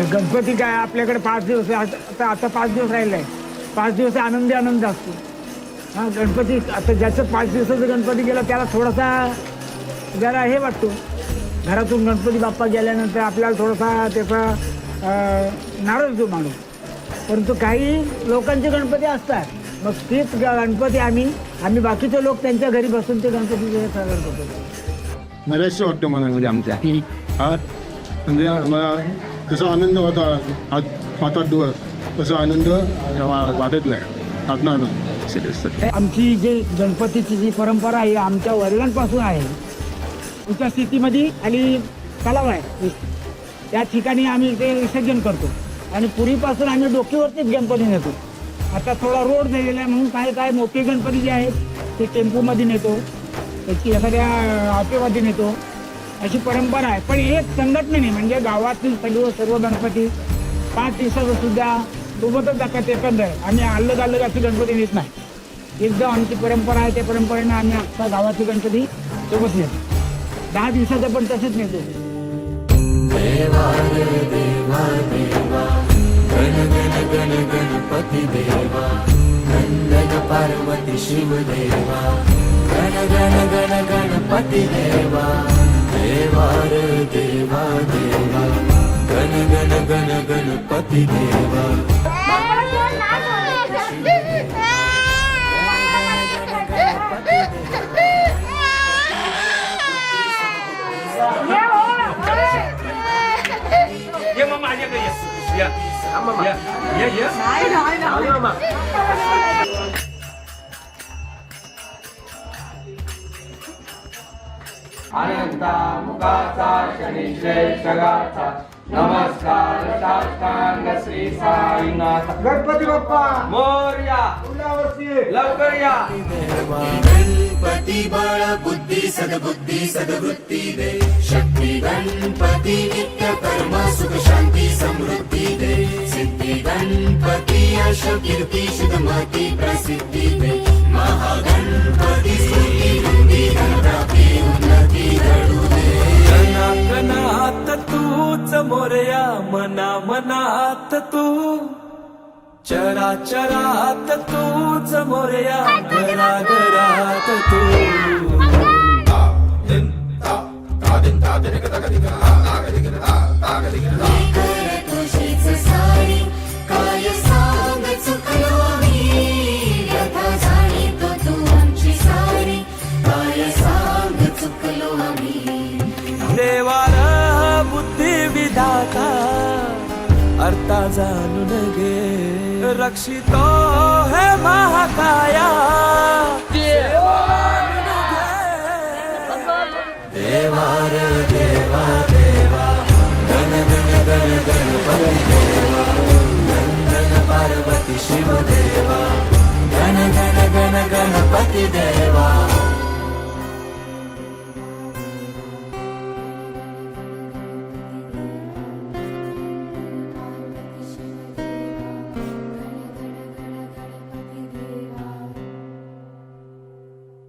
तर गणपती काय आपल्याकडे पाच दिवस आहे. आता आता- आता पाच दिवस राहिले आहे पाच दिवस आनंदी आनंद असतो. हा गणपती आता ज्याचं पाच दिवसाचं गणपती गेला त्याला थोडासा जरा हे वाटतो. घरातून गणपती बाप्पा गेल्यानंतर आपल्याला थोडासा त्याचा अं, नाराज होतो माणूस. परंतु काही लोकांचे गणपती असतात. मग तीच ग- गणपती आम्ही आम्ही बाकीचे लोक त्यांच्या घरी बसून ते गणपती साजरा करतो. बऱ्याचशा वाटतं मला म्हणजे आमच्या हा? म्हणजे मला कसा आनंद होता. हात हातात डोळ तसा आनंद वा- वाटत नाही. आत्मा आमची जी गणपतीची जी परंपरा आहे आमच्या वडिलांपासून आहे. आमच्या स्थितीमध्ये आणि तलाव आहे. त्या ठिकाणी आम्ही ते विसर्जन करतो. आणि पूर्वीपासून आम्ही डोकीवरतीच गणपती नेतो. आता थोडा रोड झालेला आहे म्हणून काय काय मोठे गणपती जे आहेत ते टेम्पोमध्ये नेतो. त्याची एखाद्या ऑटोमध्ये नेतो. अशी परंपरा आहे. पण एक संघटनेने म्हणजे गावातील सर्व सर्व गणपती पाच दिवसाचं सुद्धा सोबतच जातात एकंदर आम्ही अलग अलग असे गणपती नेत नाही. एकदम आमची परंपरा आहे त्या परंपरेनं आम्ही अख्खा गावाचे गणपती सोबत नेतो. दहा दिवसाचं पण तसंच नेतो. पार्वती शिवदेवा. गण गण गण गणपती देवा. देवा देवा गण गण गण गणपती देवा ये मग माझ्याकडे ये. या या ये ये अनंता मुखाचा शनिश्रेष्ठ जगाचा नमस्कार साष्टांग श्री साईनाथ। गणपती बाप्पा! मोर्या! लवकर या! गणपती बळ बुद्धी सद्बुद्धी सद्वृत्ती दे। शक्ती गणपती नित्य कर्म सुख शांती समृद्धी दे। सिद्धी गणपती यश कीर्ती शुभमती प्रसिद्धी मना मनात तू चरा चरात तू मोरया जाणून गे रक्षितो हे महाकाया. देवा रे देवा देवा. गण गण गण गणपती देवा. गण पार्वती शिव